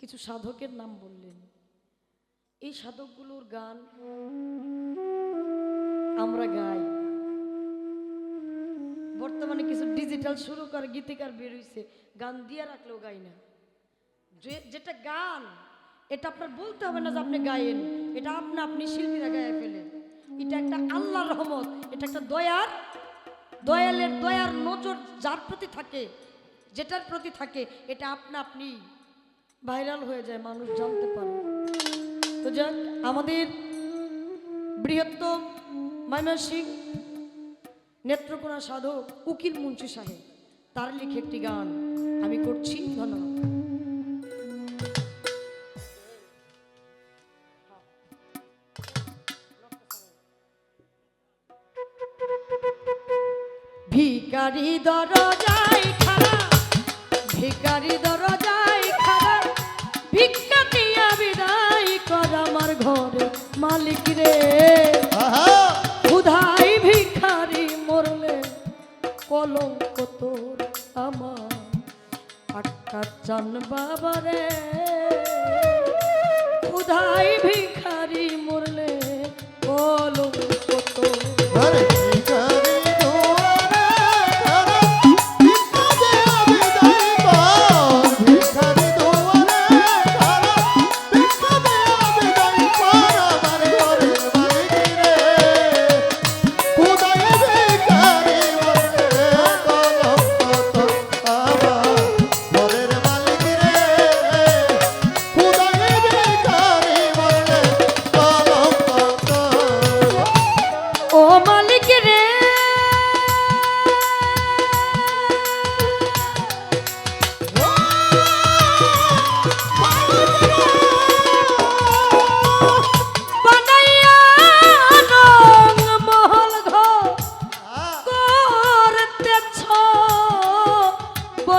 কিছু সাধকের নাম বললেন। এই সাধকগুলোর গান আমরা গাই। বর্তমানে কিছু ডিজিটাল শুরু করে গীতিকার বেরোইছে গান দিয়ে রাখলেও গাই না। যেটা গান, এটা আপনার বলতে হবে না যে আপনি গায়েন। এটা আপনা আপনি শিল্পীরা গায়ে ফেলেন। এটা একটা আল্লাহর রহমত। এটা একটা দয়ার, দয়ালের, দয়ার নজর যার প্রতি থাকে, যেটার প্রতি থাকে, এটা আপনা আপনি ভাইরাল হয়ে যায়, মানুষ জানতে পারে। তো যাক, আমাদের বৃহত্তম ময়মনসিং নেত্রকোনা সাধক উকিল মুন্সি সাহেব, তার লিখে একটি গান আমি করছি। ধন্যবাদ। ভিকারি দরজায় খাড়া ভিকারি দরজায়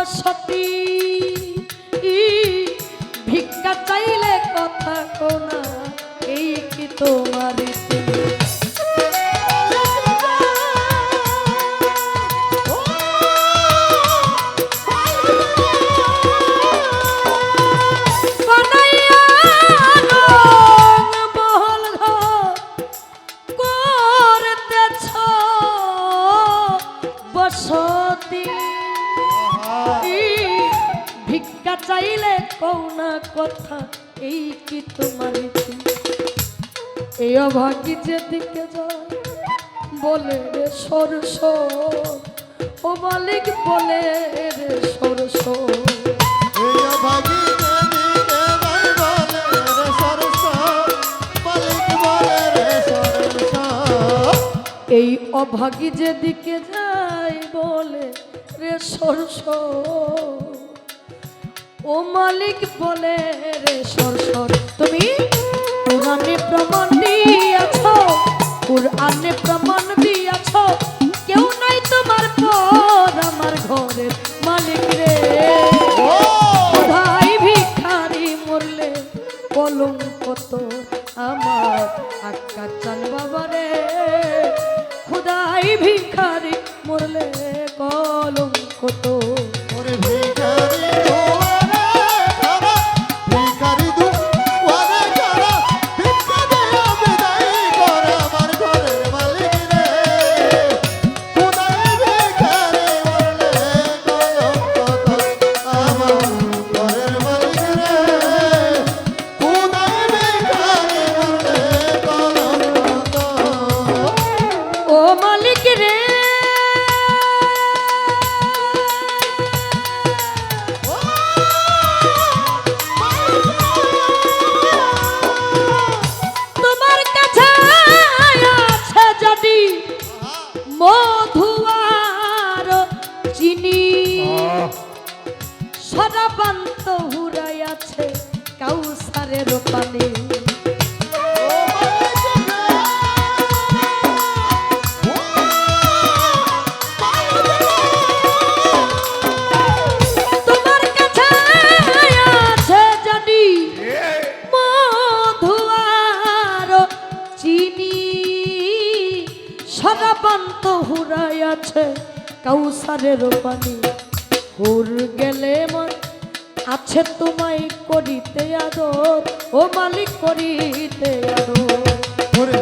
বসতি ভিক্ষা চাইলে কথা কোনা চাইলে কৌনা কথা এই কি তোমার? এই অভাগী যেদিকে যায় বলে রে সরস ও মালিক বলে রে সরস এই অভাগী বলে মালিক বলে রে সরস। এই অভাগী যেদিকে যায় বলে রে সরস ও মালিক বলে রে সরসর তুমি কোরআনে প্রমাণ দিয়াছ, কোরআনে প্রমাণ দিয়াছ। কেউ নাই তোমার পর আমার ঘরের মালিক রে! কোথায় ভিখারি মরলে? কলঙ্ক তো আমার আক্কা চান বাবারে খুদাই ভিখারি মরলে? কলঙ্ক তো মধুয়ার চিনি। সারা সরাবান্ত হুরাই আছে কাউসারের পানি। আছে কাউসারের পানি হুর গেলে মন আছে তোমায় করিতে আদর ও মালিক করিতে আদর। ওরে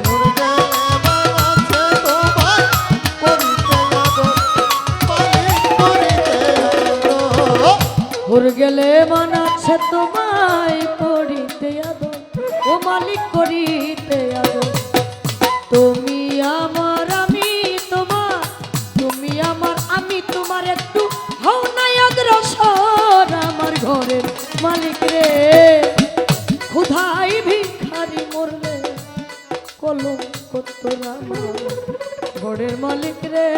ওরে গেলে গেলে মানাচ্ছে তোমায় করিতে আদর ও মালিক করিতে মালিক রে। ক্ষুধাই ভিখারি মরলে কলম কত ঘরের মালিক রে।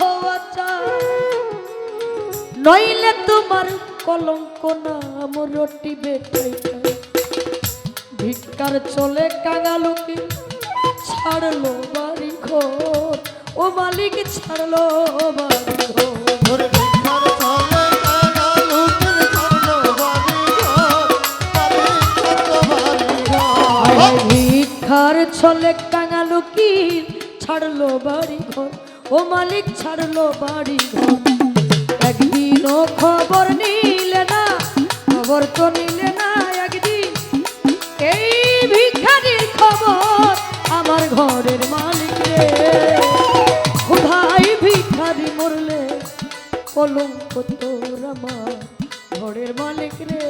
হওয়া চাই নইলে তোমার কলঙ্ক নাম রটিবে ঠাই ঠাই ভিক্ষার চলে কাঙালুকে। ছাড়লো বাড়ি ঘর। ও মালিক ছাড়লো বাড়ি ঘর। ভিক্ষার ছলে কাঙালুকি ছাড়লো বাড়ি ঘর। ও মালিক ছাড়লো বাড়ি ঘর। একদিনও খবর নিলে না খবর তো নিলে ঘরের মালিক রে। ভাই ভিখারি মরলে? কলঙ্ক তোর আমার ঘরের মালিক রে।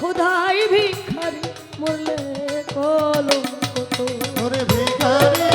খোদাই ভিখারি মরলে? কলঙ্ক তোর ভিখারি